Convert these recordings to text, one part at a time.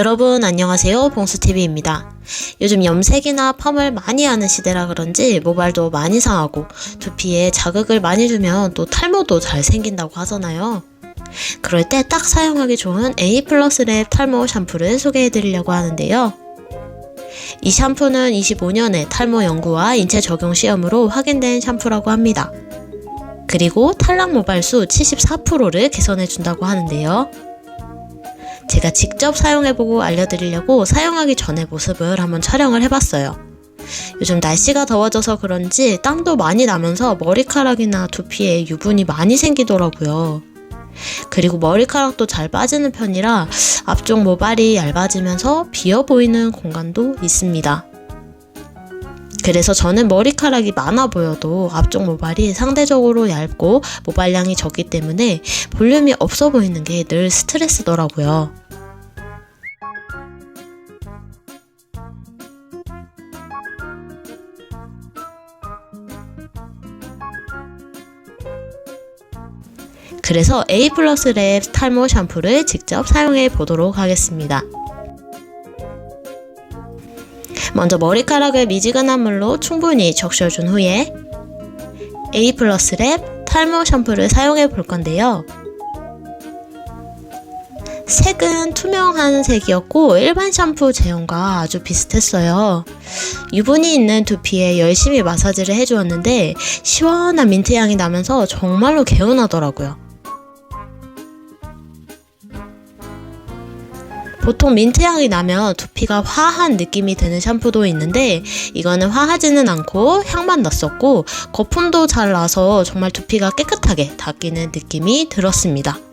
여러분 안녕하세요 봉수TV입니다. 요즘 염색이나 펌을 많이 하는 시대라 그런지 모발도 많이 상하고 두피에 자극을 많이 주면 또 탈모도 잘 생긴다고 하잖아요. 그럴 때 딱 사용하기 좋은 A 플러스 랩 탈모 샴푸를 소개해 드리려고 하는데요. 이 샴푸는 25년의 탈모 연구와 인체 적용 시험으로 확인된 샴푸라고 합니다. 그리고 탈락 모발수 74%를 개선해 준다고 하는데요. 제가 직접 사용해보고 알려드리려고 사용하기 전의 모습을 한번 촬영을 해봤어요. 요즘 날씨가 더워져서 그런지 땀도 많이 나면서 머리카락이나 두피에 유분이 많이 생기더라고요. 그리고 머리카락도 잘 빠지는 편이라 앞쪽 모발이 얇아지면서 비어 보이는 공간도 있습니다. 그래서 저는 머리카락이 많아 보여도 앞쪽 모발이 상대적으로 얇고 모발량이 적기 때문에 볼륨이 없어 보이는 게 늘 스트레스더라고요. 그래서 A 플러스 랩 탈모 샴푸를 직접 사용해 보도록 하겠습니다. 먼저 머리카락을 미지근한 물로 충분히 적셔준 후에 A 플러스 랩 탈모 샴푸를 사용해 볼 건데요. 색은 투명한 색이었고 일반 샴푸 제형과 아주 비슷했어요. 유분이 있는 두피에 열심히 마사지를 해주었는데 시원한 민트 향이 나면서 정말로 개운하더라고요. 보통 민트 향이 나면 두피가 화한 느낌이 드는 샴푸도 있는데 이거는 화하지는 않고 향만 났었고 거품도 잘 나서 정말 두피가 깨끗하게 닦이는 느낌이 들었습니다.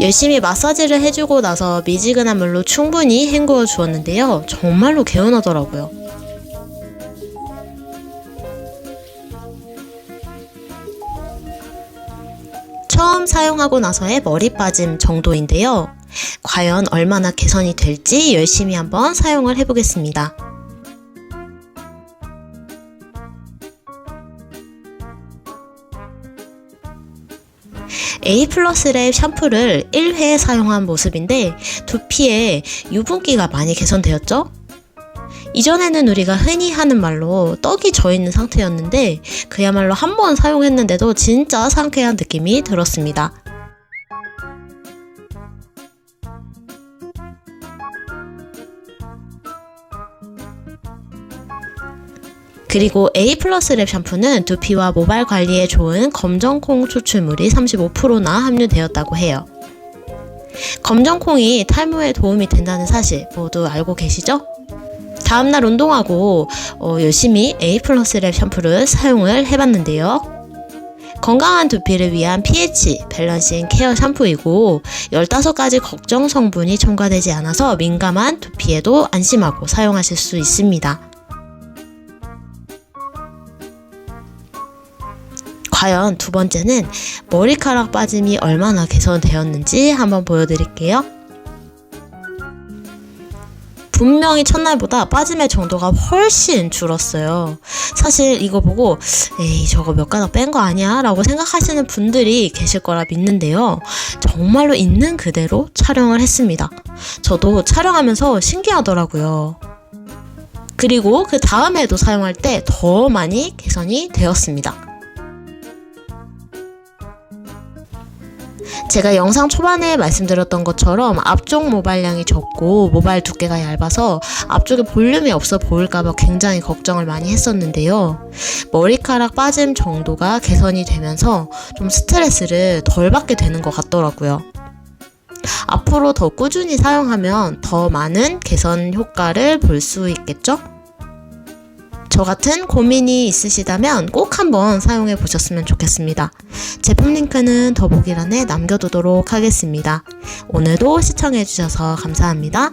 열심히 마사지를 해주고 나서 미지근한 물로 충분히 헹구어 주었는데요. 정말로 개운하더라고요. 처음 사용하고 나서의 머리 빠짐 정도인데요. 과연 얼마나 개선이 될지 열심히 한번 사용을 해보겠습니다. A 플러스 랩 샴푸를 1회 사용한 모습인데 두피에 유분기가 많이 개선되었죠? 이전에는 우리가 흔히 하는 말로 떡이 져 있는 상태였는데 그야말로 한 번 사용했는데도 진짜 상쾌한 느낌이 들었습니다. 그리고 A 플러스 랩 샴푸는 두피와 모발 관리에 좋은 검정콩 추출물이 35%나 함유되었다고 해요. 검정콩이 탈모에 도움이 된다는 사실 모두 알고 계시죠? 다음날 운동하고 어, 열심히 A 플러스 랩 샴푸를 사용을 해봤는데요. 건강한 두피를 위한 pH 밸런싱 케어 샴푸이고 15가지 걱정 성분이 첨가되지 않아서 민감한 두피에도 안심하고 사용하실 수 있습니다. 과연 두 번째는 머리카락 빠짐이 얼마나 개선되었는지 한번 보여드릴게요. 분명히 첫날보다 빠짐의 정도가 훨씬 줄었어요. 사실 이거 보고 에이 저거 몇 가닥 뺀 거 아니야? 라고 생각하시는 분들이 계실 거라 믿는데요. 정말로 있는 그대로 촬영을 했습니다. 저도 촬영하면서 신기하더라고요. 그리고 그 다음에도 사용할 때 더 많이 개선이 되었습니다. 제가 영상 초반에 말씀드렸던 것처럼 앞쪽 모발량이 적고 모발 두께가 얇아서 앞쪽에 볼륨이 없어 보일까봐 굉장히 걱정을 많이 했었는데요. 머리카락 빠짐 정도가 개선이 되면서 좀 스트레스를 덜 받게 되는 것 같더라고요. 앞으로 더 꾸준히 사용하면 더 많은 개선 효과를 볼 수 있겠죠? 저 같은 고민이 있으시다면 꼭 한번 사용해 보셨으면 좋겠습니다. 제품 링크는 더보기란에 남겨두도록 하겠습니다. 오늘도 시청해 주셔서 감사합니다.